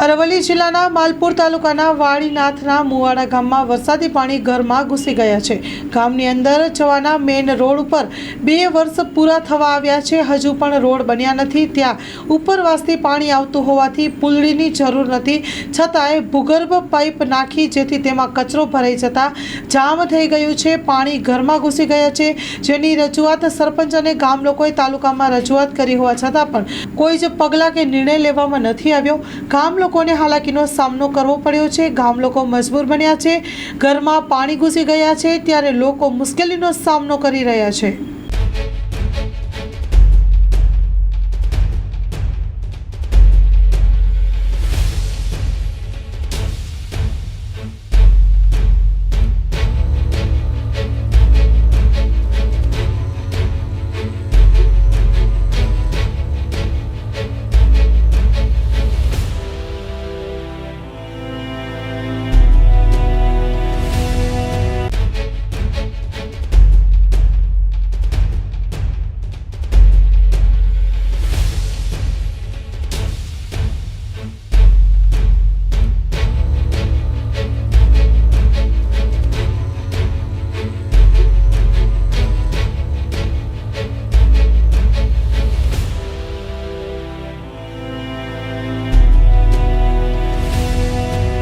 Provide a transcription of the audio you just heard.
અરવલ્લી જિલ્લાના માલપુર તાલુકાના વાડીનાથના મુવાડા ગામમાં વરસાદી પાણી ઘરમાં ઘૂસી ગયા છે. ગામની અંદર જવાના મેઇન રોડ ઉપર બે વર્ષ પૂરા થવા આવ્યા છે. હજુ પણ રોડ બન્યા નથી. ત્યાં ઉપરવાસથી પાણી આવતું હોવાથી પુલડીની જરૂર નથી. છતાંય ભૂગર્ભ પાઇપ નાખી જેથી તેમાં કચરો ભરાઈ જતાં જામ થઈ ગયું છે. પાણી ઘરમાં ઘૂસી ગયા છે. જેની રજૂઆત સરપંચ અને ગામ લોકોએ તાલુકામાં રજૂઆત કરી હોવા છતાં પણ કોઈ જ પગલાં કે નિર્ણય લેવામાં નથી આવ્યો. ગામ લોકોને હાલાકીનો સામનો કરવો પડ્યો છે. ગામ લોકો મજબૂર બન્યા છે. ઘરમાં પાણી ઘૂસી ગયા છે. ત્યારે લોકો મુશ્કેલીનો સામનો કરી રહ્યા છે.